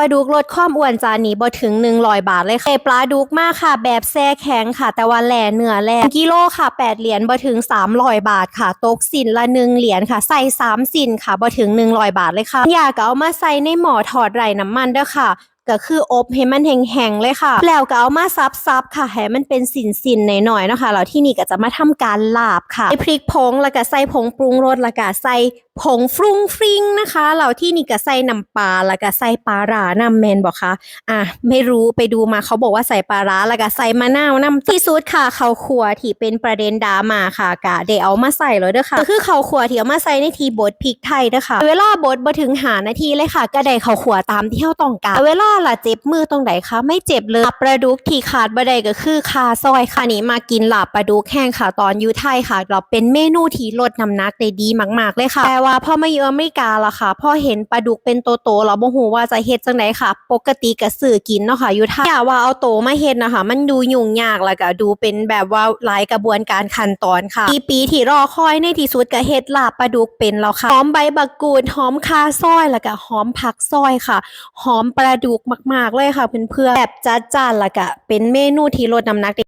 ลาดุกลดความอ้วนจานนี้บ่ถึง100บาทเลยค่ะได้ปลาดุกมากค่ะ แบบแซ่แข็งค่ะ แต่ว่าแหล่เนื้อแหล่กิโลค่ะ8เหรียญบ่ถึง300บาทค่ะ ตกสินละ1เหรียญค่ะ ใส่3สินค่ะบ่ถึง100บาทเลยค่ะอยากเอามาใส่ในหม้อถอดไรน้ำมันเด้อค่ะ ก็คืออบให้มันแห้งๆเลยค่ะ แล้วก็เอามาซับๆค่ะให้มันเป็นสินๆหน่อยๆนะคะแล้วที่นี่ก็จะมาทำการลาบค่ะใส่พริกผงแล้วก็ใส่ผงปรุงรสแล้วก็ใส่ผงฟรุ้งฟริ้งนะคะแล้วที่นี่ก็ใส่น้ำปลาแล้วก็ใส่ปลาร้านำแมนบอกค่ะอะ ไม่รู้ไปดูมาเขาบอกว่าใส่ปลาร้าแล้วก็ใส่มะนาวน้ำที่สุดค่ะเขาวขัวที่เป็นประเด็นดราม่าค่ะกะเดี๋ยวเอามาใส่เลยเด้อค่ะก็คือเขาวขัวที่เอามาใส่ในทีบดพริกไทยเด้อค่ะ เวลาบดบ่ถึงหานาทีเลยค่ะ ก็ได้เขาวขัวตามที่เฮาต้องการเวลาล่ะเจ็บมือตรงไหนคะ ไม่เจ็บเลยลาบปลาดุกที่ขาดบ่ได้ก็คือคาซอยค่ะนี่มากินหลาบปลาดุกแห้งค่ะตอนอยู่ไทยค่ะเราเป็นเมนูที่ลดน้ำหนักได้ดีมากๆเลยค่ะ แต่ว่าพ่อไมาอยู่อเมริกาละค่ะ พ่อเห็นปลาดุกเป็นโตๆเราบ่ฮู้ว่าจะเฮ็ดจังไดค่ะ ปกติก็ซื้อกินเนาะค่ะอยู่ไทยอย่าว่าเอาโตมาเฮ็ดนะคะมันดูยุ่งยากแล้วก็ดูเป็นแบบว่าหลายกระบวนการขั้นตอนค่ะปีปีที่รอคอยในที่สุดก็เฮ็ดลาบปลาดุกเป็นแล้วค่ะหอมใบบักกูดหอมคาซอยแล้วก็หอมผักซอยค่ะหอมปลาดุกมาก ๆ เลยค่ะเพื่อนๆแบบจัดจานละก็เป็นเมนูที่ลดน้ำหนักได้